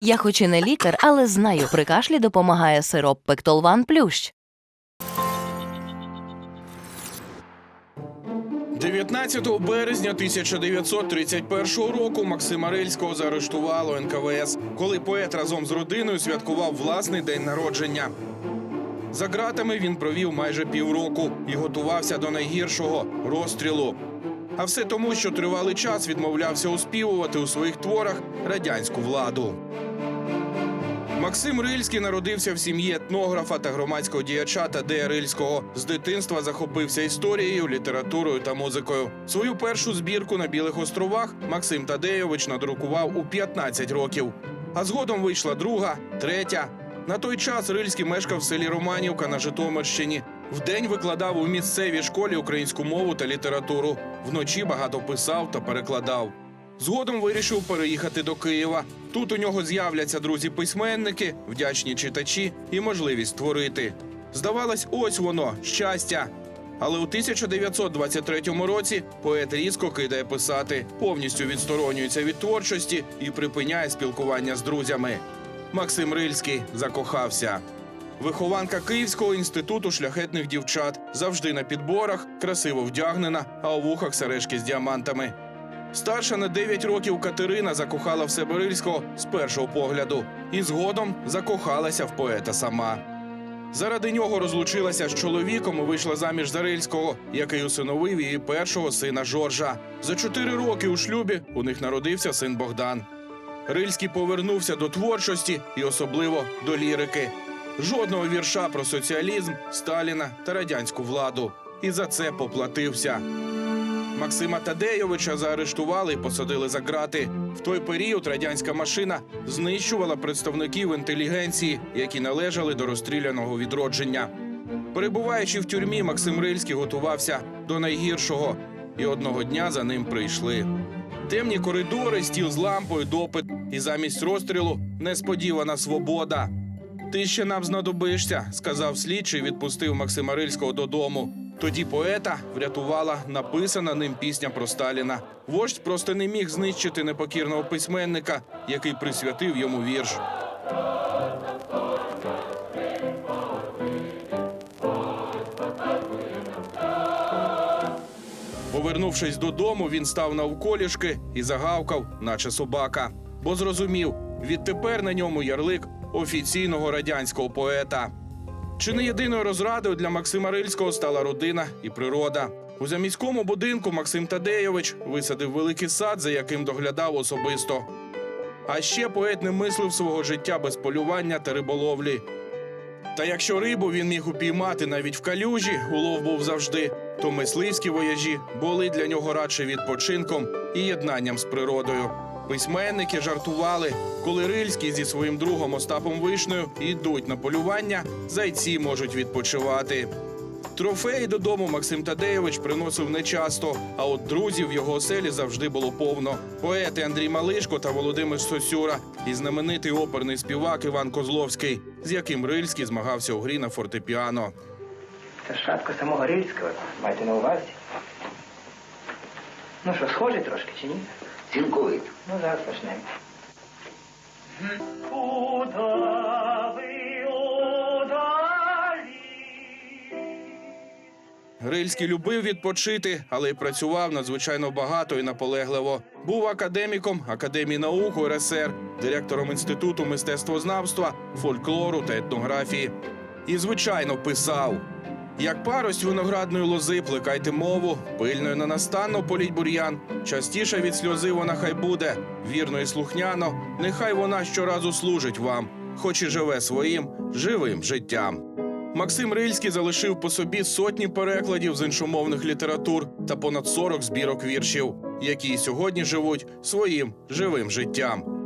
Я хоч і не лікар, але знаю, при кашлі допомагає сироп Пектолван Плющ. 19 березня 1931 року Максима Рильського заарештувало НКВС, коли поет разом з родиною святкував власний день народження. За ґратами він провів майже півроку і готувався до найгіршого розстрілу. А все тому, що тривалий час відмовлявся оспівувати у своїх творах радянську владу. Максим Рильський народився в сім'ї етнографа та громадського діяча Тадея Рильського. З дитинства захопився історією, літературою та музикою. Свою першу збірку на Білих островах Максим Тадеєвич надрукував у 15 років. А згодом вийшла друга, третя. На той час Рильський мешкав в селі Романівка на Житомирщині. Вдень викладав у місцевій школі українську мову та літературу. Вночі багато писав та перекладав. Згодом вирішив переїхати до Києва. Тут у нього з'являться друзі-письменники, вдячні читачі і можливість творити. Здавалось, ось воно щастя. Але у 1923 році поет різко кидає писати, повністю відсторонюється від творчості і припиняє спілкування з друзями. Максим Рильський закохався. Вихованка Київського інституту шляхетних дівчат завжди на підборах, красиво вдягнена, а у вухах сережки з діамантами. Старша на 9 років Катерина закохала в себе Рильського з першого погляду і згодом закохалася в поета сама. Заради нього розлучилася з чоловіком і вийшла заміж за Рильського, який усиновив її першого сина Жоржа. За чотири роки у шлюбі у них народився син Богдан. Рильський повернувся до творчості і особливо до лірики. Жодного вірша про соціалізм, Сталіна та радянську владу. І за це поплатився. Максима Тадейовича заарештували і посадили за ґрати. В той період радянська машина знищувала представників інтелігенції, які належали до розстріляного відродження. Перебуваючи в тюрмі, Максим Рильський готувався до найгіршого, і одного дня за ним прийшли. Темні коридори, стіл з лампою, допит, і замість розстрілу несподівана свобода. Ти ще нам знадобишся, сказав слідчий, відпустив Максима Рильського додому. Тоді поета врятувала написана ним пісня про Сталіна. Вождь просто не міг знищити непокірного письменника, який присвятив йому вірш. Повернувшись додому, він став навколішки і загавкав, наче собака, бо зрозумів, відтепер на ньому ярлик офіційного радянського поета. Чи не єдиною розрадою для Максима Рильського стала родина і природа? У заміському будинку Максим Тадейович висадив великий сад, за яким доглядав особисто. А ще поет не мислив свого життя без полювання та риболовлі. Та якщо рибу він міг упіймати навіть в калюжі, улов був завжди, то мисливські вояжі були для нього радше відпочинком і єднанням з природою. Письменники жартували, коли Рильський зі своїм другом Остапом Вишнею йдуть на полювання, зайці можуть відпочивати. Трофеї додому Максим Тадеєвич приносив нечасто, а от друзів в його оселі завжди було повно. Поети Андрій Малишко та Володимир Сосюра і знаменитий оперний співак Іван Козловський, з яким Рильський змагався у грі на фортепіано. Це шапка самого Рильського, майте на увазі. Ну що, схожий трошки чи ні? Цілковито. Ну, зараз почнемо. Рильський любив відпочити, але й працював надзвичайно багато і наполегливо. Був академіком Академії наук УРСР, директором інституту мистецтвознавства, фольклору та етнографії. І, звичайно, писав. Як парость виноградної лози плекайте мову, пильною ненастанно політь бур'ян. Частіше від сльози вона хай буде, вірно і слухняно, нехай вона щоразу служить вам, хоч і живе своїм живим життям. Максим Рильський залишив по собі сотні перекладів з іншомовних літератур та понад 40 збірок віршів, які сьогодні живуть своїм живим життям.